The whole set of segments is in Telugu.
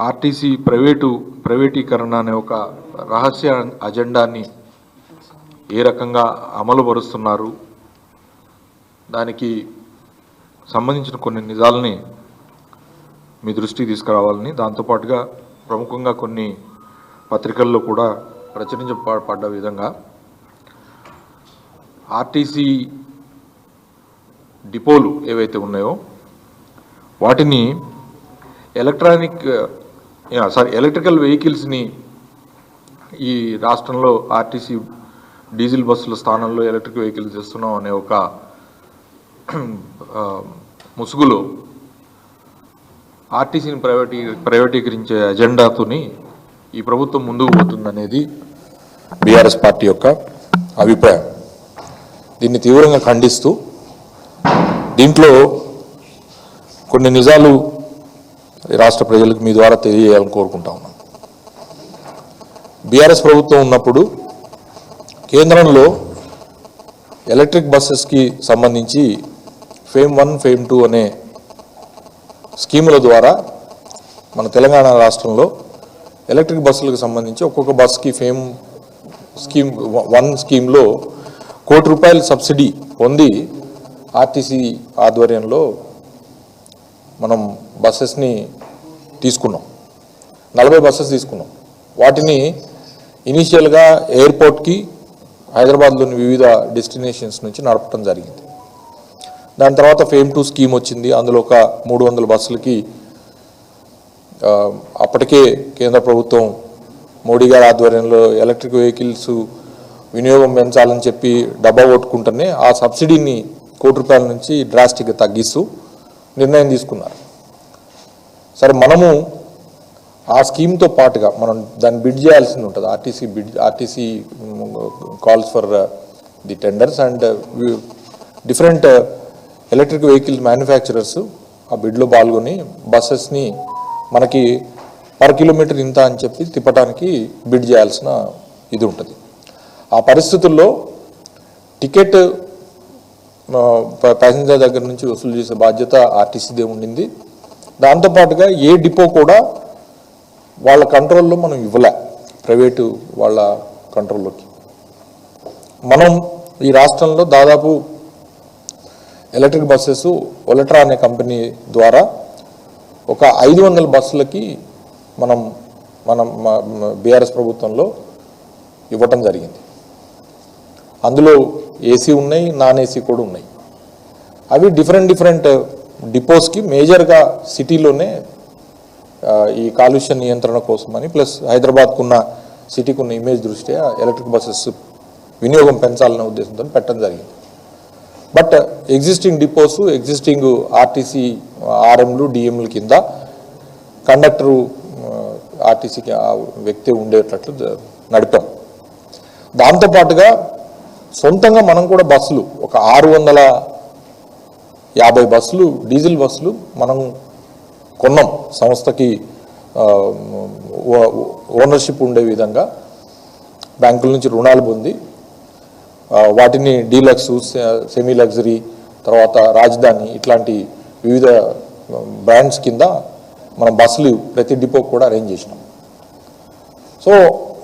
ఆర్టీసీ ప్రైవేటు ప్రైవేటీకరణ అనే ఒక రహస్య అజెండాని ఏ రకంగా అమలుపరుస్తున్నారు దానికి సంబంధించిన కొన్ని నిజాలని మీ దృష్టికి తీసుకురావాలని దాంతోపాటుగా ప్రముఖంగా కొన్ని పత్రికల్లో కూడా ప్రచురించబడ్డ విధంగా ఆర్టీసీ డిపోలు ఏవైతే ఉన్నాయో వాటిని ఎలక్ట్రానిక్ సారీ ఎలక్ట్రికల్ వెహికల్స్ని ఈ రాష్ట్రంలో ఆర్టీసీ డీజిల్ బస్సుల స్థానంలో ఎలక్ట్రిక్ వెహికల్స్ చేస్తున్నాం అనే ఒక ముసుగులో ఆర్టీసీని ప్రైవేటీ ప్రైవేటీకరించే అజెండాతోని ఈ ప్రభుత్వం ముందుకు పోతుందనేది బీఆర్ఎస్ పార్టీ యొక్క అభిప్రాయం. దీన్ని తీవ్రంగా ఖండిస్తూ దీంట్లో కొన్ని నిజాలు రాష్ట్ర ప్రజలకు మీ ద్వారా తెలియజేయాలని కోరుకుంటా ఉన్నాను బీఆర్ఎస్ ప్రభుత్వం ఉన్నప్పుడు కేంద్రంలో ఎలక్ట్రిక్ బస్సెస్కి సంబంధించి ఫేమ్ వన్ ఫేమ్ టూ అనే స్కీముల ద్వారా మన తెలంగాణ రాష్ట్రంలో ఎలక్ట్రిక్ బస్సులకు సంబంధించి ఒక్కొక్క బస్కి ఫేమ్ స్కీమ్ వన్ స్కీమ్లో కోటి రూపాయల సబ్సిడీ పొంది ఆర్టీసీ ఆధ్వర్యంలో మనం బస్సెస్ని తీసుకున్నాం. నలభై బస్సెస్ తీసుకున్నాం. వాటిని ఇనీషియల్గా ఎయిర్పోర్ట్కి హైదరాబాద్లోని వివిధ డెస్టినేషన్స్ నుంచి నడపడం జరిగింది. దాని తర్వాత ఫేమ్ టూ స్కీమ్ వచ్చింది. అందులో ఒక మూడు వందల బస్సులకి అప్పటికే కేంద్ర ప్రభుత్వం మోడీ గారి ఆధ్వర్యంలో ఎలక్ట్రిక్ వెహికల్స్ వినియోగం పెంచాలని చెప్పి డబ్బా కొట్టుకుంటేనే ఆ సబ్సిడీని కోటి రూపాయల నుంచి డ్రాస్టిక్గా తగ్గిస్తూ నిర్ణయం తీసుకున్నారు. సరే మనము ఆ స్కీమ్తో పాటుగా మనం దాన్ని బిడ్ చేయాల్సి ఉంటుంది. RTC bid RTC calls for the tenders and different electric vehicle manufacturers ఆ బిడ్లో పాల్గొని బస్సెస్ని మనకి పర్ కిలోమీటర్ ఇంత అని చెప్పి తిప్పడానికి బిడ్ చేయాల్సిన ఇది ఉంటుంది. ఆ పరిస్థితుల్లో టికెట్ ప్యాసింజర్ దగ్గర నుంచి వసూలు చేసే బాధ్యత ఆర్టీసీదే ఉండింది. దాంతోపాటుగా ఏ డిపో కూడా వాళ్ళ కంట్రోల్లో మనం ఇవ్వలే ప్రైవేటు వాళ్ళ కంట్రోల్లోకి మనం ఈ రాష్ట్రంలో దాదాపు ఎలక్ట్రిక్ బస్సెస్ ఒలట్రా అనే కంపెనీ ద్వారా ఒక ఐదు వందల బస్సులకి మనం మనం బీఆర్ఎస్ ప్రభుత్వంలో ఇవ్వటం జరిగింది. అందులో ఏసీ ఉన్నాయి నాన్ ఏసీ కూడా ఉన్నాయి. అవి డిఫరెంట్ డిఫరెంట్ డిపోస్కి మేజర్గా సిటీలోనే ఈ కాలుష్య నియంత్రణ కోసమని ప్లస్ హైదరాబాద్కు ఉన్న సిటీకి ఉన్న ఇమేజ్ దృష్ట్యా ఎలక్ట్రిక్ బస్సెస్ వినియోగం పెంచాలనే ఉద్దేశంతో పెట్టడం జరిగింది. But existing depots existing RTC ఆర్ఎంలు డిఎంల కింద కండక్టరు ఆర్టీసీకి ఆ వ్యక్తి ఉండేటట్లు నడిపాం. దాంతోపాటుగా సొంతంగా మనం కూడా బస్సులు ఒక ఆరు వందల యాభై బస్సులు డీజిల్ బస్సులు మనం కొన్నాం సంస్థకి ఓ- ఓనర్షిప్ ఉండే విధంగా. బ్యాంకుల నుంచి రుణాలు పొంది వాటిని డీలక్స్ సెమీ లగ్జరీ తర్వాత రాజధాని ఇట్లాంటి వివిధ బ్రాండ్స్ కింద మనం బస్సులు ప్రతి డిపో కూడా అరేంజ్ చేసినాం. సో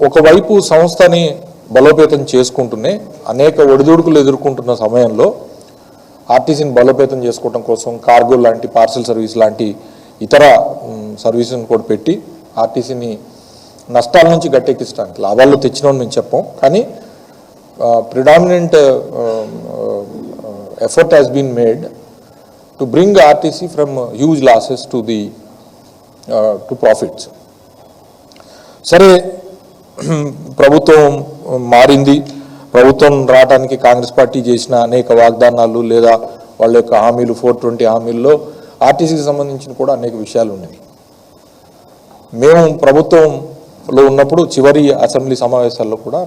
ఒకవైపు సంస్థని బలోపేతం చేసుకుంటూనే అనేక ఒడిదుడుకులు ఎదుర్కొంటున్న సమయంలో ఆర్టీసీని బలోపేతం చేసుకోవడం కోసం కార్గో లాంటి పార్సల్ సర్వీస్ లాంటి ఇతర సర్వీసులను కూడా పెట్టి ఆర్టీసీని నష్టాల నుంచి గట్టెక్కించడానికి లాభాల్లో తెచ్చినామని మేము చెప్పాం. కానీ predominant effort has been made to bring RTC from huge losses to the to profits సరే ప్రభుత్వం మారింది. ప్రభుత్వం రావడానికి కాంగ్రెస్ పార్టీ చేసిన అనేక వాగ్దానాలు లేదా వాళ్ళ యొక్క హామీలు ఫోర్ ట్వంటీ హామీల్లో ఆర్టీసీకి సంబంధించిన కూడా అనేక విషయాలు ఉన్నాయి. మేము ప్రభుత్వంలో ఉన్నప్పుడు చివరి అసెంబ్లీ సమావేశాల్లో కూడా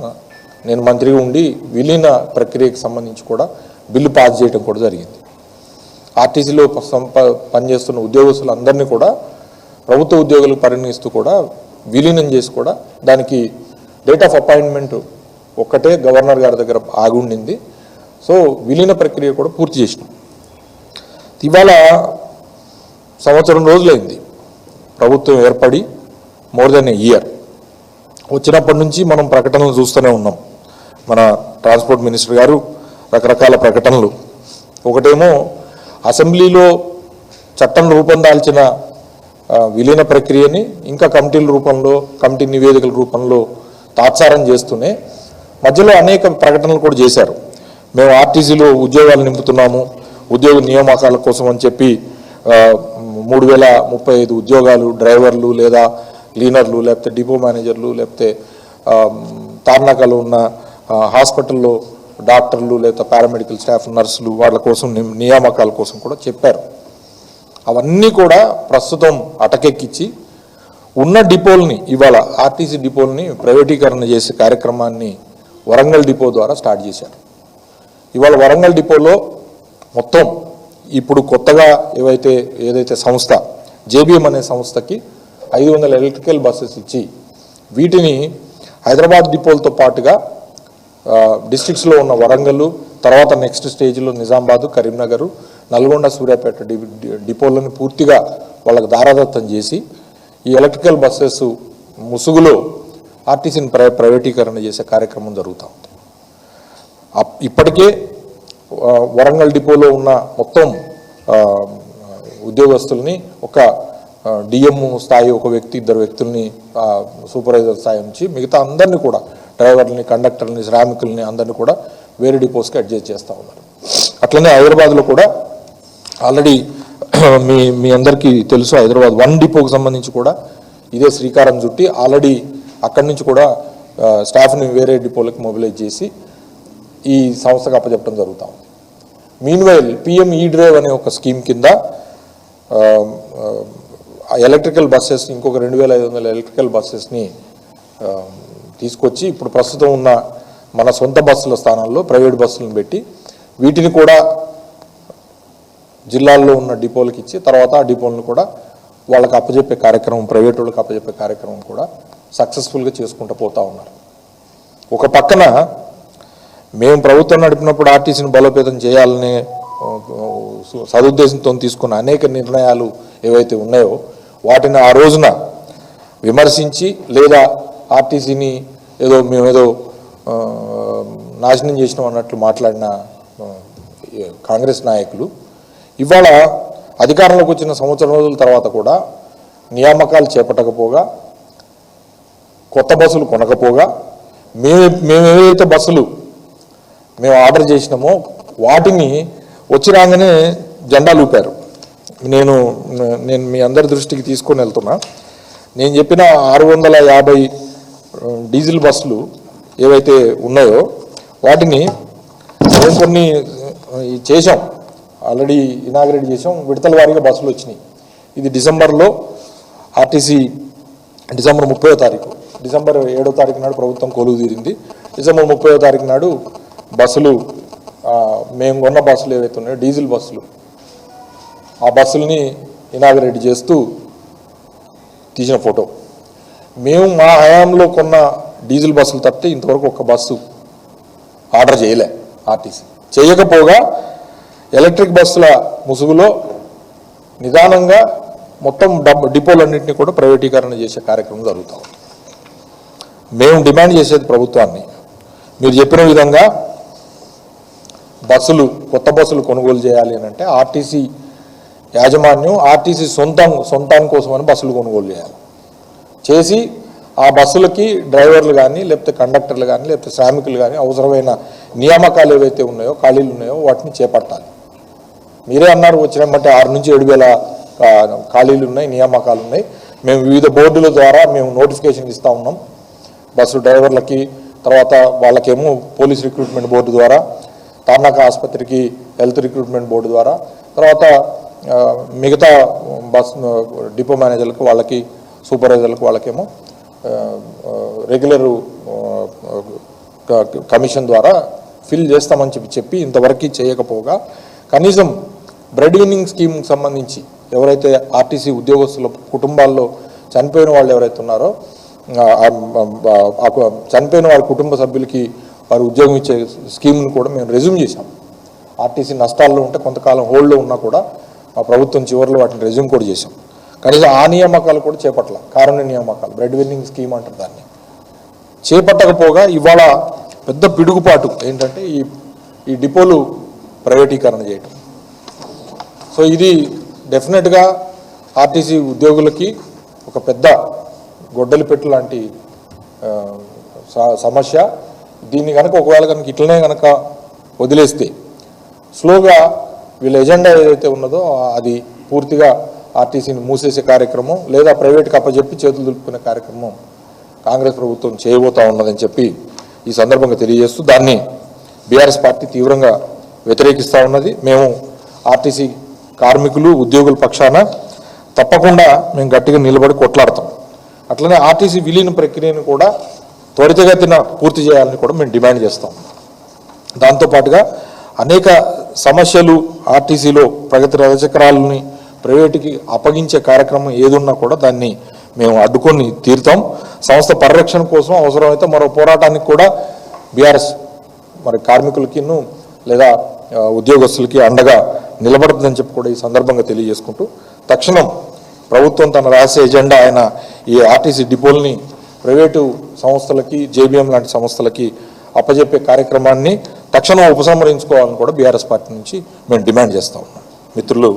నేను మంత్రిగా ఉండి విలీన ప్రక్రియకు సంబంధించి కూడా బిల్లు పాస్ చేయడం కూడా జరిగింది. ఆర్టీసీలో పనిచేస్తున్న ఉద్యోగస్తులందరినీ కూడా ప్రభుత్వ ఉద్యోగులకు పరిగణిస్తూ కూడా విలీనం చేసి కూడా దానికి డేట్ ఆఫ్ అపాయింట్మెంట్ ఒక్కటే గవర్నర్ గారి దగ్గర ఆగుండింది. సో విలీన ప్రక్రియ కూడా పూర్తి చేసినాం. ఇవాళ సంవత్సరం రోజులైంది. ప్రభుత్వం ఏర్పడి మోర్ దెన్ ఏ ఇయర్ వచ్చినప్పటి నుంచి మనం ప్రకటనలు చూస్తూనే ఉన్నాం. మన ట్రాన్స్పోర్ట్ మినిస్టర్ గారు రకరకాల ప్రకటనలు. ఒకటేమో అసెంబ్లీలో చట్టం రూపొందాల్చిన విలీన ప్రక్రియని ఇంకా కమిటీల రూపంలో కమిటీ నివేదికల రూపంలో తాత్సారం చేస్తూనే మధ్యలో అనేక ప్రకటనలు కూడా చేశారు. మేము ఆర్టీసీలో ఉద్యోగాలు నింపుతున్నాము ఉద్యోగ నియామకాల కోసం అని చెప్పి మూడు వేల ముప్పై ఐదు ఉద్యోగాలు డ్రైవర్లు లేదా క్లీనర్లు లేకపోతే డిపో మేనేజర్లు లేకపోతే ఆ, తార్నాకలో ఉన్న హాస్పిటల్లో డాక్టర్లు లేదా పారామెడికల్ స్టాఫ్ నర్సులు వాళ్ళ కోసం నియామకాల కోసం కూడా చెప్పారు. అవన్నీ కూడా ప్రస్తుతం అటకెక్కించి ఉన్న డిపోల్ని ఇవాళ ఆర్టీసీ డిపోల్ని ప్రైవేటీకరణ చేసే కార్యక్రమాన్ని వరంగల్ డిపో ద్వారా స్టార్ట్ చేశారు. ఇవాళ వరంగల్ డిపోలో మొత్తం ఇప్పుడు కొత్తగా ఏవైతే ఏదైతే సంస్థ జేబిఎం అనే సంస్థకి ఐదు వందల ఎలక్ట్రికల్ బస్సెస్ ఇచ్చి వీటిని హైదరాబాద్ డిపోలతో పాటుగా డిస్టిక్స్లో ఉన్న వరంగల్ తర్వాత నెక్స్ట్ స్టేజ్లో నిజామాబాదు కరీంనగర్ నల్గొండ సూర్యాపేట డి డిపోలను పూర్తిగా వాళ్ళకు దారాదత్తం చేసి ఈ ఎలక్ట్రికల్ బస్సెస్ ముసుగులో ఆర్టీసీని ప్రై ప్రైవేటీకరణ చేసే కార్యక్రమం జరుగుతూ ఉంది. అప్- ఇప్పటికే వరంగల్ డిపోలో ఉన్న మొత్తం ఉద్యోగస్తుల్ని ఒక డిఎం స్థాయి ఒక వ్యక్తి ఇద్దరు వ్యక్తుల్ని సూపర్వైజర్ స్థాయి నుంచి మిగతా అందరినీ కూడా డ్రైవర్లని కండక్టర్ని శ్రామికుల్ని అందరినీ కూడా వేరే డిపోస్కి అడ్జస్ట్ చేస్తూ ఉన్నారు. అట్లనే హైదరాబాద్లో కూడా ఆల్రెడీ మీ మీ అందరికీ తెలుసు హైదరాబాద్ వన్ డిపోకి సంబంధించి కూడా ఇదే శ్రీకారం చుట్టి ఆల్రెడీ అక్కడి నుంచి కూడా స్టాఫ్ని వేరే డిపోలకు మొబిలైజ్ చేసి ఈ సంస్థకు అప్పచెప్పడం జరుగుతాం మీన్వైల్ పిఎం ఈ డ్రైవ్ అనే ఒక స్కీమ్ కింద ఎలక్ట్రికల్ బస్సెస్ ఇంకొక రెండు వేల ఐదు వందల ఎలక్ట్రికల్ బస్సెస్ని తీసుకొచ్చి ఇప్పుడు ప్రస్తుతం ఉన్న మన సొంత బస్సుల స్థానాల్లో ప్రైవేట్ బస్సులను పెట్టి వీటిని కూడా జిల్లాల్లో ఉన్న డిపోలకు ఇచ్చి తర్వాత ఆ డిపోలను కూడా వాళ్ళకి అప్పచెప్పే కార్యక్రమం ప్రైవేట్ వాళ్ళకి అప్పచెప్పే కార్యక్రమం కూడా సక్సెస్ఫుల్గా చేసుకుంటూ పోతూ ఉన్నారు. ఒక పక్కన మేము ప్రభుత్వం నడిపినప్పుడు ఆర్టీసీని బలోపేతం చేయాలనే సదుద్దేశంతో తీసుకున్న అనేక నిర్ణయాలు ఏవైతే ఉన్నాయో వాటిని ఆ రోజున విమర్శించి లేదా ఆర్టీసీని ఏదో మేమేదో నాశనం చేసినాం అన్నట్లు మాట్లాడిన కాంగ్రెస్ నాయకులు ఇవాళ అధికారంలోకి వచ్చిన సంవత్సరం రోజుల తర్వాత కూడా నియామకాలు చేపట్టకపోగా కొత్త బస్సులు కొనకపోగా మేము మేము ఏవైతే బస్సులు మేము ఆర్డర్ చేసినామో వాటిని వచ్చి రాగానే జెండాలు ఊపారు నేను నేను మీ అందరి దృష్టికి తీసుకొని వెళ్తున్నా. నేను చెప్పిన ఆరు వందల యాభై డీజిల్ బస్సులు ఏవైతే ఉన్నాయో వాటిని మేము కొన్ని చేసాం ఆల్రెడీ ఇనాగ్రేట్ చేసాం. విడతల వారీగా బస్సులు వచ్చినాయి. ఇది డిసెంబర్లో ఆర్టీసీ డిసెంబర్ ముప్పై తారీఖు. డిసెంబర్ ఏడో తారీఖు నాడు ప్రభుత్వం కొలువు తీరింది. డిసెంబర్ ముప్పై తారీఖు నాడు బస్సులు మేము కొన్న బస్సులు ఏవైతే ఉన్నాయో డీజిల్ బస్సులు ఆ బస్సుల్ని ఇనాగ్రేట్ చేస్తూ తీసిన ఫోటో. మేము మా హయాంలో కొన్న డీజిల్ బస్సులు తప్పితే ఇంతవరకు ఒక బస్సు ఆర్డర్ చేయలే ఆర్టీసీ. చేయకపోగా ఎలక్ట్రిక్ బస్సుల ముసుగులో నిదానంగా మొత్తం డబ్ డిపోలన్నింటినీ కూడా ప్రైవేటీకరణ చేసే కార్యక్రమం జరుగుతూ ఉంది. మేము డిమాండ్ చేసేది ప్రభుత్వాన్ని. మీరు చెప్పిన విధంగా బస్సులు కొత్త బస్సులు కొనుగోలు చేయాలి అని అంటే ఆర్టీసీ యాజమాన్యం ఆర్టీసీ సొంతం సొంతం కోసమని బస్సులు కొనుగోలు చేయాలి. చేసి ఆ బస్సులకి డ్రైవర్లు కానీ లేకపోతే కండక్టర్లు కానీ లేకపోతే శ్రామికులు కానీ అవసరమైన నియామకాలు ఏవైతే ఉన్నాయో ఖాళీలు ఉన్నాయో వాటిని చేపట్టాలి. మీరే అన్నారు వచ్చిన బట్టి ఆరు నుంచి ఏడు వేల ఖాళీలు ఉన్నాయి నియామకాలు ఉన్నాయి. మేము వివిధ బోర్డుల ద్వారా మేము నోటిఫికేషన్ ఇస్తూ ఉన్నాం. బస్సు డ్రైవర్లకి తర్వాత వాళ్ళకేమో పోలీస్ రిక్రూట్మెంట్ బోర్డు ద్వారా తార్నాక ఆసుపత్రికి హెల్త్ రిక్రూట్మెంట్ బోర్డు ద్వారా తర్వాత మిగతా బస్ డిపో మేనేజర్లకు వాళ్ళకి సూపర్వైజర్లకు వాళ్ళకేమో రెగ్యులర్ కమిషన్ ద్వారా ఫిల్ చేస్తామని చెప్పి చెప్పి ఇంతవరకు చేయకపోగా కనీసం బ్రెడ్ విన్నింగ్ స్కీమ్ సంబంధించి ఎవరైతే ఆర్టీసీ ఉద్యోగస్తుల కుటుంబాల్లో చనిపోయిన వాళ్ళు ఎవరైతే ఉన్నారో చనిపోయిన వారి కుటుంబ సభ్యులకి వారు ఉద్యోగం ఇచ్చే స్కీమ్ను కూడా మేము రెజ్యూమ్ చేశాం. ఆర్టీసీ నష్టాల్లో ఉంటే కొంతకాలం హోల్డ్లో ఉన్నా కూడా మా ప్రభుత్వం చివరిలో వాటిని రెజ్యూమ్ కూడా చేశాం. కనీసం ఆ నియామకాలు కూడా చేపట్టల కారుణ్య నియామకాలు బ్రెడ్ విన్నింగ్ స్కీమ్ అంటారు దాన్ని. చేపట్టకపోగా ఇవాళ పెద్ద పిడుగుపాటు ఏంటంటే ఈ ఈ డిపోలు ప్రైవేటీకరణ చేయటం. సో ఇది డెఫినెట్గా ఆర్టీసీ ఉద్యోగులకి ఒక పెద్ద గొడ్డలి పెట్టు లాంటి సమస్య. దీన్ని కనుక ఒకవేళ కనుక ఇట్లనే కనుక వదిలేస్తే స్లోగా వీళ్ళ ఎజెండా ఏదైతే ఉన్నదో అది పూర్తిగా ఆర్టీసీని మూసేసే కార్యక్రమం లేదా ప్రైవేట్కి అప్పచెప్పి చేతులు దులుపుకునే కార్యక్రమం కాంగ్రెస్ ప్రభుత్వం చేయబోతా ఉన్నదని చెప్పి ఈ సందర్భంగా తెలియజేస్తూ దాన్ని బీఆర్ఎస్ పార్టీ తీవ్రంగా వ్యతిరేకిస్తూ ఉన్నది. మేము ఆర్టీసీ కార్మికులు ఉద్యోగుల పక్షాన తప్పకుండా మేము గట్టిగా నిలబడి కొట్లాడతాం. అట్లనే ఆర్టీసీ విలీన ప్రక్రియను కూడా త్వరితగతిన పూర్తి చేయాలని కూడా మేము డిమాండ్ చేస్తాం. దాంతోపాటుగా అనేక సమస్యలు ఆర్టీసీలో ప్రగతి రథచక్రాలని ప్రైవేటుకి అప్పగించే కార్యక్రమం ఏదున్నా కూడా దాన్ని మేము అడ్డుకొని తీరుతాం. సంస్థ పరిరక్షణ కోసం అవసరమైతే మరో పోరాటానికి కూడా బీఆర్ఎస్ మరి కార్మికులకిను లేదా ఉద్యోగస్తులకి అండగా నిలబడుతుందని చెప్పి కూడా ఈ సందర్భంగా తెలియజేసుకుంటూ తక్షణం ప్రభుత్వం తన రాసే ఎజెండా ఆయన ఈ ఆర్టీసీ డిపోల్ని ప్రైవేటు సంస్థలకి జేబీఎం లాంటి సంస్థలకి అప్పజెప్పే కార్యక్రమాన్ని తక్షణం ఉపసంహరించుకోవాలని కూడా బీఆర్ఎస్ పార్టీ నుంచి మేము డిమాండ్ చేస్తా ఉన్నాం. మిత్రులు